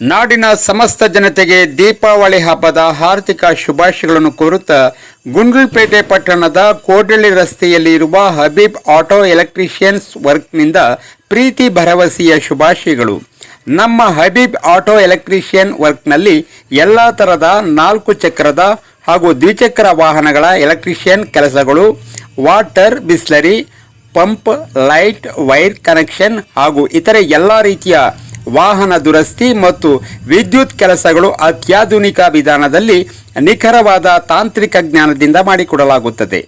ನಾಡಿನ ಸಮಸ್ತ ಜನತೆಗೆ ದೀಪಾವಳಿ ಹಬ್ಬದ ಹಾರ್ದಿಕ ಶುಭಾಶಯಗಳನ್ನು ಕೋರುತ್ತಾ ಗುಂಡ್ಲುಪೇಟೆ ಪಟ್ಟಣದ ಕೋಡಳ್ಳಿ ರಸ್ತೆಯಲ್ಲಿ ಇರುವ ಹಬೀಬ್ ಆಟೋ ಎಲೆಕ್ಟ್ರಿಷಿಯನ್ಸ್ ವರ್ಕ್ನಿಂದ ಪ್ರೀತಿ ಭರವಸೆಯ ಶುಭಾಶಯಗಳು. ನಮ್ಮ ಹಬೀಬ್ ಆಟೋ ಎಲೆಕ್ಟ್ರಿಷಿಯನ್ ವರ್ಕ್ನಲ್ಲಿ ಎಲ್ಲ ಥರದ ನಾಲ್ಕು ಚಕ್ರದ ಹಾಗೂ ದ್ವಿಚಕ್ರ ವಾಹನಗಳ ಎಲೆಕ್ಟ್ರಿಷಿಯನ್ ಕೆಲಸಗಳು, water Bisleri, pump, light, wire connection ಹಾಗೂ ಇತರೆ ಎಲ್ಲ ರೀತಿಯ ವಾಹನ ದುರಸ್ತಿ ಮತ್ತು ವಿದ್ಯುತ್ ಕೆಲಸಗಳು ಅತ್ಯಾಧುನಿಕ ವಿಧಾನದಲ್ಲಿ ನಿಖರವಾದ ತಾಂತ್ರಿಕ ಜ್ಞಾನದಿಂದ ಮಾಡಿಕೊಡಲಾಗುತ್ತದೆ.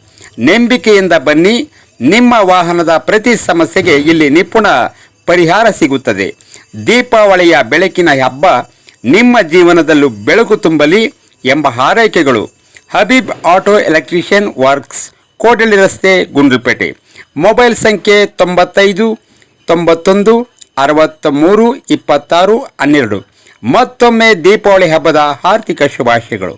ನಂಬಿಕೆಯಿಂದ ಬನ್ನಿ, ನಿಮ್ಮ ವಾಹನದ ಪ್ರತಿ ಸಮಸ್ಯೆಗೆ ಇಲ್ಲಿ ನಿಪುಣ ಪರಿಹಾರ ಸಿಗುತ್ತದೆ. ದೀಪಾವಳಿಯ ಬೆಳಕಿನ ಹಬ್ಬ, ನಿಮ್ಮ ಜೀವನದಲ್ಲೂ ಬೆಳಕು ತುಂಬಲಿ ಎಂಬ ಹಾರೈಕೆಗಳು. Habib auto electrician works, Kotalli ರಸ್ತೆ, ಗುಂಡ್ಲುಪೇಟೆ. ಮೊಬೈಲ್ ಸಂಖ್ಯೆ ತೊಂಬತ್ತೈದು, ತೊಂಬತ್ತೊಂದು ಅರವತ್ತ ಮೂರು ಇಪ್ಪತ್ತಾರು, ಹನ್ನೆರಡು. ಮತ್ತೊಮ್ಮೆ ದೀಪಾವಳಿ ಹಬ್ಬದ ಹಾರ್ದಿಕ ಶುಭಾಶಯಗಳು.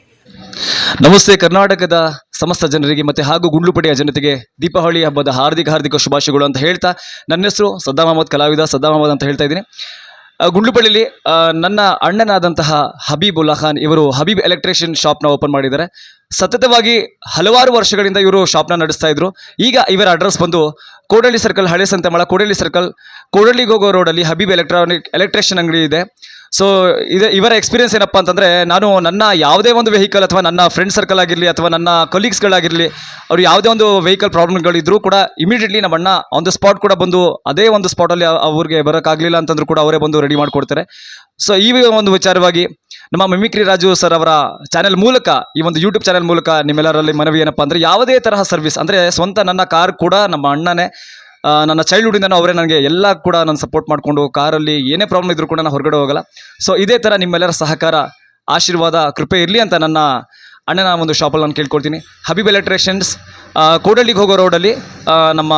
ನಮಸ್ತೆ, ಕರ್ನಾಟಕದ ಸಮಸ್ತ ಜನರಿಗೆ ಮತ್ತೆ ಹಾಗೂ ಗುಂಡ್ಲುಪಡೆಯ ಜನತೆಗೆ ದೀಪಾವಳಿ ಹಬ್ಬದ ಹಾರ್ದಿಕ ಹಾರ್ದಿಕ ಶುಭಾಶಯಗಳು ಅಂತ ಹೇಳ್ತಾ ನನ್ನ ಹೆಸರು ಸದ್ದಾಂ ಅಹಮದ್ ಕಲಾವಿದ ಸದ್ದಾಂ ಅಹಮದ್ ಅಂತ ಹೇಳ್ತಾ ಇದ್ದೀನಿ. ಆ, ನನ್ನ ಅಣ್ಣನಾದಂತಹ ಹಬೀಬುಲ್ಲಾ ಖಾನ್ ಇವರು ಹಬೀಬ್ ಎಲೆಕ್ಟ್ರಿಷಿಯನ್ ಶಾಪ್ನ ಓಪನ್ ಮಾಡಿದ್ದಾರೆ. ಸತತವಾಗಿ ಹಲವಾರು ವರ್ಷಗಳಿಂದ ಇವರು ಶಾಪ್ನ ನಡೆಸ್ತಾ ಇದ್ರು. ಈಗ ಇವರ ಅಡ್ರೆಸ್ ಬಂದು ಕೋಡಳ್ಳಿ ಸರ್ಕಲ್ ಹಳೆ ಸಂತೆಮಳ ಕೋಡಳ್ಳಿ ಸರ್ಕಲ್ ಕೋಡಳ್ಳಿಗೆ ಹೋಗೋ ರೋಡಲ್ಲಿ ಹಬೀಬ್ ಎಲೆಕ್ಟ್ರಾನಿಕ್ ಎಲೆಕ್ಟ್ರಿಷಿಯನ್ ಅಂಗಡಿ ಇದೆ. ಸೊ ಇದೆ ಇವರ ಎಕ್ಸ್ಪೀರಿಯನ್ಸ್ ಏನಪ್ಪ ಅಂತಂದರೆ, ನಾನು ನನ್ನ ಯಾವುದೇ ಒಂದು ವೆಹಿಕಲ್ ಅಥವಾ ನನ್ನ ಫ್ರೆಂಡ್ ಸರ್ಕಲ್ ಆಗಿರಲಿ ಅಥವಾ ನನ್ನ ಕೊಲೀಗ್ಸ್ಗಳಾಗಿರಲಿ ಅವ್ರು ಯಾವುದೇ ಒಂದು ವೆಹಿಕಲ್ ಪ್ರಾಬ್ಲಮ್ಗಳಿದ್ರೂ ಕೂಡ ಇಮಿಡಿಯೇಟ್ಲಿ ನಮ್ಮ ಅಣ್ಣ ಆನ್ ದ ಸ್ಪಾಟ್ ಕೂಡ ಬಂದು ಅದೇ ಒಂದು ಸ್ಪಾಟಲ್ಲಿ ಅವ್ರಿಗೆ ಬರೋಕ್ಕಾಗಲಿಲ್ಲ ಅಂತಂದ್ರೂ ಕೂಡ ಅವರೇ ಬಂದು ರೆಡಿ ಮಾಡಿಕೊಡ್ತಾರೆ. ಸೊ ಈ ಒಂದು ವಿಚಾರವಾಗಿ ನಮ್ಮ ಮಿಮಿಕ್ರಿ ರಾಜು ಸರ್ ಅವರ ಚಾನೆಲ್ ಮೂಲಕ, ಈ ಒಂದು ಯೂಟ್ಯೂಬ್ ಚಾನೆಲ್ ಮೂಲಕ ನಿಮ್ಮೆಲ್ಲರಲ್ಲಿ ಮನವಿ ಏನಪ್ಪ ಅಂದರೆ, ಯಾವುದೇ ತರಹ ಸರ್ವಿಸ್ ಅಂದರೆ ಸ್ವಂತ ನನ್ನ ಕಾರ್ ಕೂಡ ನಮ್ಮ ಅಣ್ಣನೇ ನನ್ನ ಚೈಲ್ಡ್ಹುಡ್ಡಿಂದನೂ ಅವರೇ ನನಗೆ ಎಲ್ಲ ಕೂಡ ನಾನು ಸಪೋರ್ಟ್ ಮಾಡಿಕೊಂಡು ಕಾರಲ್ಲಿ ಏನೇ ಪ್ರಾಬ್ಲಮ್ ಇದ್ರೂ ಕೂಡ ನಾನು ಹೊರಗಡೆ ಹೋಗಲ್ಲ. ಸೊ ಇದೇ ಥರ ನಿಮ್ಮೆಲ್ಲರ ಸಹಕಾರ, ಆಶೀರ್ವಾದ, ಕೃಪೆ ಇರಲಿ ಅಂತ ನನ್ನ ಅಣ್ಣನ ಒಂದು ಶಾಪಲ್ಲಿ ನಾನು ಕೇಳ್ಕೊಳ್ತೀನಿ. ಹಬೀಬ್ ಎಲೆಕ್ಟ್ರಿಷಿಯನ್ಸ್ ಕೋಡಳ್ಳಿಗೆ ಹೋಗೋ ರೋಡಲ್ಲಿ ನಮ್ಮ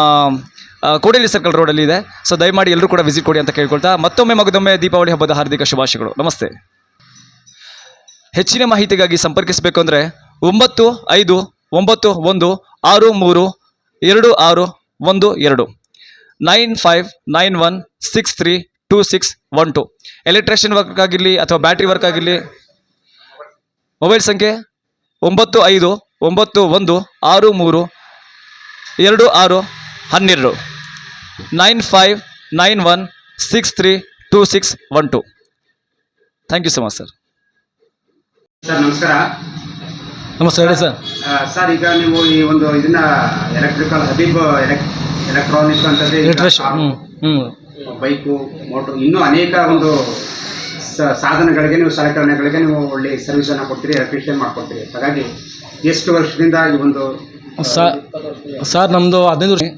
ಕೋಡಳ್ಳಿ ಸರ್ಕಲ್ ರೋಡಲ್ಲಿ ಇದೆ. ಸೊ ದಯಮಾಡಿ ಎಲ್ಲರೂ ಕೂಡ ವಿಸಿಟ್ ಕೊಡಿ ಅಂತ ಕೇಳ್ಕೊಳ್ತಾ, ಮತ್ತೊಮ್ಮೆ ಮಗದೊಮ್ಮೆ ದೀಪಾವಳಿ ಹಬ್ಬದ ಹಾರ್ದಿಕ ಶುಭಾಶಯಗಳು. ನಮಸ್ತೆ. ಹೆಚ್ಚಿನ ಮಾಹಿತಿಗಾಗಿ ಸಂಪರ್ಕಿಸಬೇಕು ಅಂದರೆ ಒಂಬತ್ತು ಐದು ಒಂಬತ್ತು ಒಂದು ಆರು ಮೂರು ಎರಡು ಆರು ಒಂದು ಎರಡು. Nine five nine one six three two six one two electrician work ಆಗಿರಲಿ ಅಥವಾ ಬ್ಯಾಟ್ರಿ ವರ್ಕ್ ಆಗಿರಲಿ? ಮೊಬೈಲ್ ಸಂಖ್ಯೆ? ಒಂಬತ್ತು ಐದು ಒಂಬತ್ತು ಒಂದು ಆರು ಮೂರು ಎರಡು ಆರು ಹನ್ನೆರಡು. Nine five nine one six three two six one two thank you so much sir sir ನಮಸ್ಕಾರ. ನಮಸ್ತೆ ಹೇಳಿ ಸರ್ ಸರ್ ಈಗ ನೀವು ಈ ಒಂದು ಇದನ್ನ ಎಲೆಕ್ಟ್ರಿಕಲ್ ಹಬೀಬ್ ಎಲೆಕ್ಟ್ರಾನಿಕ್ ಅಂತಂದ್ರೆ ಬೈಕು ಮೋಟರ್ ಇನ್ನೂ ಅನೇಕ ಒಂದು ಸಾಧನಗಳಿಗೆ ನೀವು ಸಲಕರಣೆಗಳಿಗೆ ನೀವು ಒಳ್ಳೆ ಸರ್ವಿಸ್ ಅನ್ನ ಕೊಡ್ತೀರಿ ಎಲೆಕ್ಟ್ರಿಷಿಯನ್ ಮಾಡ್ಕೊಡ್ತೀರಿ. ಹಾಗಾಗಿ ಎಷ್ಟು ವರ್ಷದಿಂದ ಈ ಒಂದು ಸರ್ ಸರ್ ನಮ್ಮದು ಹದಿನೈದು ವರ್ಷ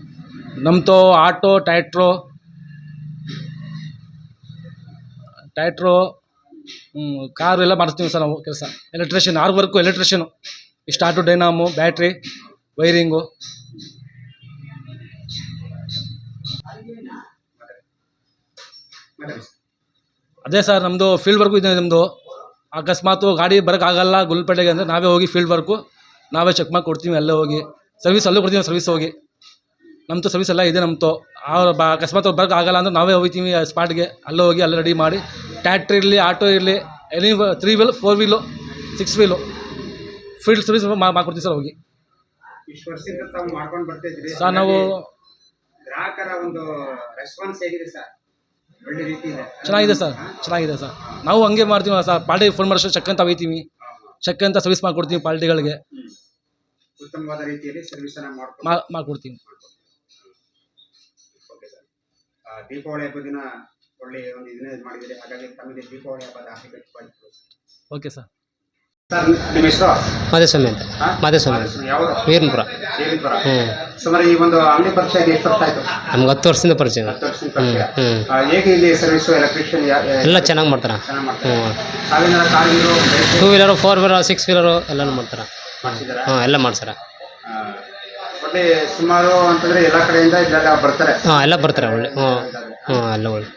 ನಮ್ಮದು ಆಟೋ ಟ್ಯಾಟ್ರೋ ಟ್ಯಾಟ್ರೋ ಕಾರು ಎಲ್ಲ ಮಾಡಿಸ್ತೀವಿ ಸರ್ ನಾವು ಕೆಲಸ. ಎಲೆಕ್ಟ್ರಿಷಿಯನ್ ಆರು work electrician auto dynamo, battery, wiring. ಅದೇ ಸರ್ ನಮ್ಮದು ಫೀಲ್ಡ್ ವರ್ಕು ಇದೆ ನಮ್ಮದು ಅಕಸ್ಮಾತು ಗಾಡಿ ಬರೋಕ್ಕಾಗಲ್ಲ ಗುಲ್ಪೇಟೆಗೆ ಅಂದರೆ ನಾವೇ ಹೋಗಿ ಫೀಲ್ಡ್ ವರ್ಕು ನಾವೇ ಚೆಕ್ ಮಾಡಿ ಕೊಡ್ತೀವಿ, ಅಲ್ಲೇ ಹೋಗಿ. ಸರ್ವಿಸ್ ಅಲ್ಲೂ ಕೊಡ್ತೀವಿ ಸರ್ವಿಸ್ ಹೋಗಿ. ನಮ್ಮದು ಸರ್ವಿಸ್ ಎಲ್ಲ ಇದೆ ನಮ್ಮದು ಅವ್ರು ಬ, ಅಕಸ್ಮಾತ್ ಅವ್ರು ಬರೋಕ್ಕಾಗಲ್ಲ ಅಂದ್ರೆ ನಾವೇ ಹೋಗ್ತೀವಿ ಸ್ಪಾಟ್ಗೆ ಅಲ್ಲೇ ಹೋಗಿ, ಅಲ್ಲೇ ರೆಡಿ ಮಾಡಿ. ಟ್ಯಾಕ್ಟ್ರಿ ಇರಲಿ ಆಟೋ ಇರಲಿ any three wheel four wheel six wheel field service ಮಾಡ್ಕೊಡ್ತೀವಿ ಸರ್ ಹೋಗಿ. ಇಷ್ಟು ವರ್ಷದಿಂದ ತಾವು ಮಾಡ್ಕೊಂಡು ಬರ್ತಾ ಇದ್ರಿ ಸರ್ ನಾವು ಗ್ರಾಹಕರ ಒಂದು ರೆಸ್ಪಾನ್ಸ್ ಹೇಗಿದೆ ಸರ್? ಒಳ್ಳೆ ರೀತಿ ಇದೆ ಚೆನ್ನಾಗಿದೆ ಸರ್ ಚೆನ್ನಾಗಿದೆ ಸರ್. ನಾವು ಹಂಗೆ ಮಾಡ್ತೀವಿ ಸರ್ ಪಾಲ್ಟಿ ಫೋನ್ ಮಾಡಿಸ್ ಚೆಕ್ ಅಂತ ಒಯ್ತೀವಿ. ಚೆಕ್ ಅಂತ ಸರ್ವಿಸ್ ಮಾಡ್ಕೊಡ್ತೀವಿ ಪಾರ್ಟಿಗಳಿಗೆ. ಉತ್ತಮವಾದ ರೀತಿಯಲ್ಲಿ ಸರ್ವಿಸ್ ಮಾಡ್ಕೊಡ್ತೀವಿ. ದೀಪಾವಳಿ ಹಬ್ಬದ ದಿನ ಒಳ್ಳೆ ಒಂದು ಇದನ್ನ ಹಾಗಾಗಿ ತಮಗೆ ದೀಪಾವಳಿ ಹಬ್ಬದ ಆಸೆ ಓಕೆ ಸರ್ ಸರ್ ನಿಮ್ಮ ಹೆಸರು? ಮಾದೇಸ್ವಾಮಿ ಅಂತ? ಮಾದೇಸ್ವಾಮಿ. ಮಾದೇಸ್ವಾಮಿ. ಯಾವುದು? ವೀರನ್ಪುರ. ದೇವಿಪುರ ಹ್ಞೂ ಸುಮಾರು ಈ ಒಂದು ಅಂಗಡಿ ಪರಿಚಯ ಆಗಿ ಎಷ್ಟು ವರ್ಷ ಆಯ್ತು? ನಮ್ಗೆ ಹತ್ತು ವರ್ಷದಿಂದ ಪರಿಚಯ ಹತ್ತು ವರ್ಷದ ಹ್ಞೂ ಪರಿಚಯ ಹ್ಞೂ ಆ, ಹೇಗೆ ಇಲ್ಲಿ ಸರ್ವಿಸ್ ಎಲೆಕ್ಟ್ರಿಷಿಯನ್ ಎಲ್ಲ ಚೆನ್ನಾಗಿ ಮಾಡ್ತಾರೆ. ಚೆನ್ನಾಗಿ ಮಾಡ್ತಾರೆ. ಹ್ಞೂ two wheeler four wheeler six wheeler ಎಲ್ಲನೂ ಮಾಡ್ತಾರೆ. ಮಾಡಿಸಿದಾರ? ಹಾಂ ಎಲ್ಲ ಮಾಡ್ತಾರೆ ಒಳ್ಳೆ ಸುಮಾರು ಅಂತಂದ್ರೆ ಎಲ್ಲ ಕಡೆಯಿಂದ ಇಲ್ಲೆಲ್ಲ ಬರ್ತಾರೆ. ಹಾಂ ಎಲ್ಲ ಬರ್ತಾರೆ ಒಳ್ಳೆ. ಹ್ಞೂ ಹ್ಞೂ ಎಲ್ಲ ಒಳ್ಳೆ.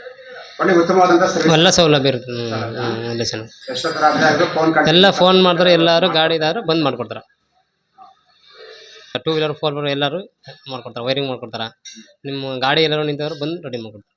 ಒಳ್ಳೆ ಉತ್ತಮವಾದಂತ ಸರ್ವಿಸ್ ಎಲ್ಲ ಸೌಲಭ್ಯ ಇರುತ್ತೆ. ಹ್ಞೂ ಹ್ಞೂ ಎಲ್ಲ ಚೆನ್ನಾಗಿ. ಎಷ್ಟೊತ್ತರ ಆದ್ರೆ ಫೋನ್ ಎಲ್ಲ ಫೋನ್ ಮಾಡಿದ್ರೆ ಎಲ್ಲರೂ ಗಾಡಿ ಇದಾದ್ರೆ ಬಂದ್ ಮಾಡ್ಕೊಡ್ತಾರ. ಟೂ ವೀಲರ್ ಫೋರ್ ವೀಲರ್ ಎಲ್ಲರೂ ಮಾಡ್ಕೊಡ್ತಾರ ವೈರಿಂಗ್ ಮಾಡ್ಕೊಡ್ತಾರ. ನಿಮ್ಮ ಗಾಡಿ ಎಲ್ಲರೂ ನಿಂತವ್ರು ಬಂದು ರೆಡಿ ಮಾಡ್ಕೊಡ್ತಾರೆ.